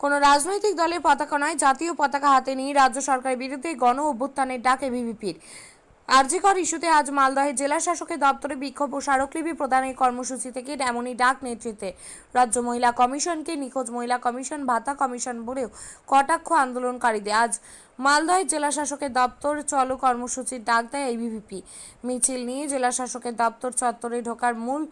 কোনো রাজনৈতিক দলের পতাকা নয়, জাতীয় পতাকা হাতে নিয়ে রাজ্য সরকারের বিরুদ্ধে গণ অভ্যুত্থানের ডাক এবিভিপির আরজিকর ইস্যুতে আজ মালদহের জেলা শাসকের দপ্তরে বিক্ষোভ ও স্মারকলিপি প্রদানের কর্মসূচি থেকে এমনই ডাক নেতৃত্বে রাজ্য মহিলা কমিশনকে নিখোঁজ মহিলা কমিশন, ভাতা কমিশন বলেও কটাক্ষ আন্দোলনকারীদের। আজ মালদহে জেলা শাসকের দপ্তর চলো কর্মসূচির ডাক দেয় এবিভিপি মিছিল নিয়ে জেলা শাসকের দপ্তর চত্বরে ঢোকার মূল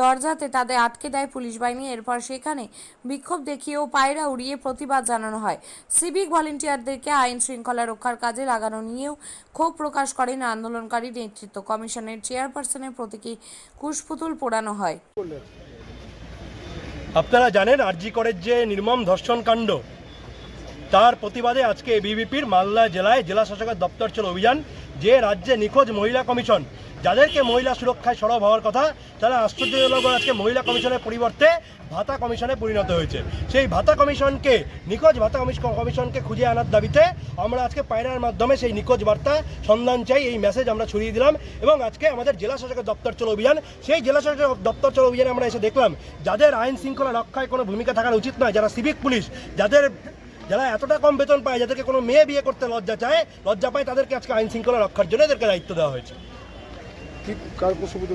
দরজাতে তাদের আটকে দেয় পুলিশ বাহিনী। এরপর সেখানে বিক্ষোভ দেখিয়েও পায়রা উড়িয়ে প্রতিবাদ জানানো হয়। সিভিক ভলেন্টিয়ারদেরকে আইন শৃঙ্খলা রক্ষার কাজে লাগানো নিয়েও ক্ষোভ প্রকাশ করেন আন্দোলনকারী নেতৃত্ব। কমিশনের চেয়ারপারসনের প্রতীকী কুশপুতুল পোড়ানো হয়। আপনারা জানেন আরজি করের যে নির্মম ধর্ষণ কাণ্ড তার প্রতিবাদে আজকে এবিভিপির মালদা জেলায় জেলা শাসকের দপ্তর ছিল অভিযান, যে রাজ্যে নিখোঁজ মহিলা কমিশন। যাদেরকে মহিলা সুরক্ষায় সরব হওয়ার কথা, তারা আশ্চর্যজনক আজকে মহিলা কমিশনের পরিবর্তে ভাতা কমিশনে পরিণত হয়েছে। সেই ভাতা কমিশনকে, নিখোঁজ ভাতা কমিশনকে খুঁজে আনার দাবিতে আমরা আজকে পায়রার মাধ্যমে সেই নিখোঁজ বার্তা সন্ধান চাই, এই মেসেজ আমরা ছড়িয়ে দিলাম এবং আজকে আমাদের জেলা শাসকের দপ্তর চলো অভিযান। সেই জেলা শাসকের দপ্তর চলো অভিযানে আমরা এসে দেখলাম, যাদের আইন শৃঙ্খলা রক্ষায় কোনো ভূমিকা থাকার উচিত নয়, যারা সিভিক পুলিশ, যাদের যারা এতটা কম বেতন পায় যাদেরকে কোনো মেয়ে বিয়ে করতে লজ্জা চায় লজ্জা পায় তাদেরকে আজকে আইন শৃঙ্খলা রক্ষার জন্য এদেরকে দায়িত্ব দেওয়া হয়েছে। কি কার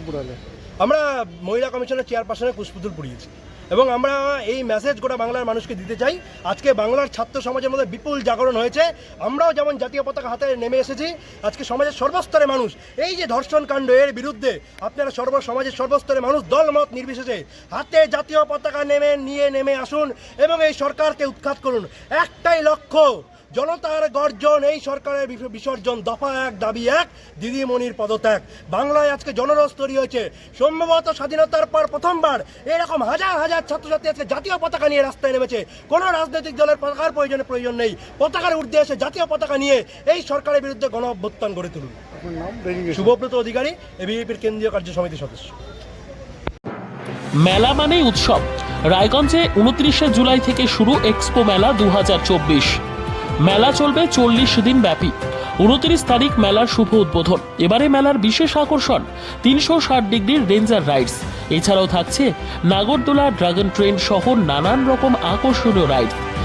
পুরালে? আমরা মহিলা কমিশনের চেয়ারপারসনে কুশপুতুল পুড়িয়েছি। এবং আমরা এই মেসেজ গোটা বাংলার মানুষকে দিতে চাই। আজকে বাংলার ছাত্র সমাজের মধ্যে বিপুল জাগরণ হয়েছে। আমরাও যেমন জাতীয় পতাকা হাতে নেমে এসেছি, আজকে সমাজের সর্বস্তরে মানুষ, এই যে ধর্ষণ কাণ্ড, এর বিরুদ্ধে আপনারা সর্ব সমাজের সর্বস্তরে মানুষ দলমত নির্বিশেষে হাতে জাতীয় পতাকা নেমে, নিয়ে নেমে আসুন এবং এই সরকারকে উৎখাত করুন। একটাই লক্ষ্য জনতার গর্জন এই সরকারের বিসর্জন দফা এক দাবি এক দিদিমণির পদত্যাগ। বাংলায় আজকে জনরস তৈরি হয়েছে। সম্ভবত স্বাধীনতার পর প্রথমবার এরকম হাজার হাজার ছাত্রছাত্রী আজকে জাতীয় পতাকা নিয়ে রাস্তায় নেমেছে। কোনো রাজনৈতিক দলের পতাকার প্রয়োজনে প্রয়োজন নেই। পতাকার ঊর্ধ্বে এসে জাতীয় পতাকা নিয়ে এই সরকারের বিরুদ্ধে গণ অভ্যুত্থান গড়ে তুলুন। আপনার নাম? ডেজিগনেশন শুভব্রত অধিকারী এবিএপির কেন্দ্রীয় কার্য সমিতির সদস্য। মেলা মানেই উৎসব। রায়গঞ্জে উনত্রিশে জুলাই থেকে শুরু এক্সপো মেলা দু হাজার চব্বিশ। মেলা চলবে চল্লিশ দিন ব্যাপী। উনত্রিশ তারিখ মেলার শুভ উদ্বোধন। এবারে মেলার বিশেষ আকর্ষণ, তিনশো ষাট ডিগ্রির রেঞ্জার রাইডস এছাড়াও থাকছে নাগরদোলা ড্রাগন ট্রেন সহ নানান রকম আকর্ষণীয় রাইড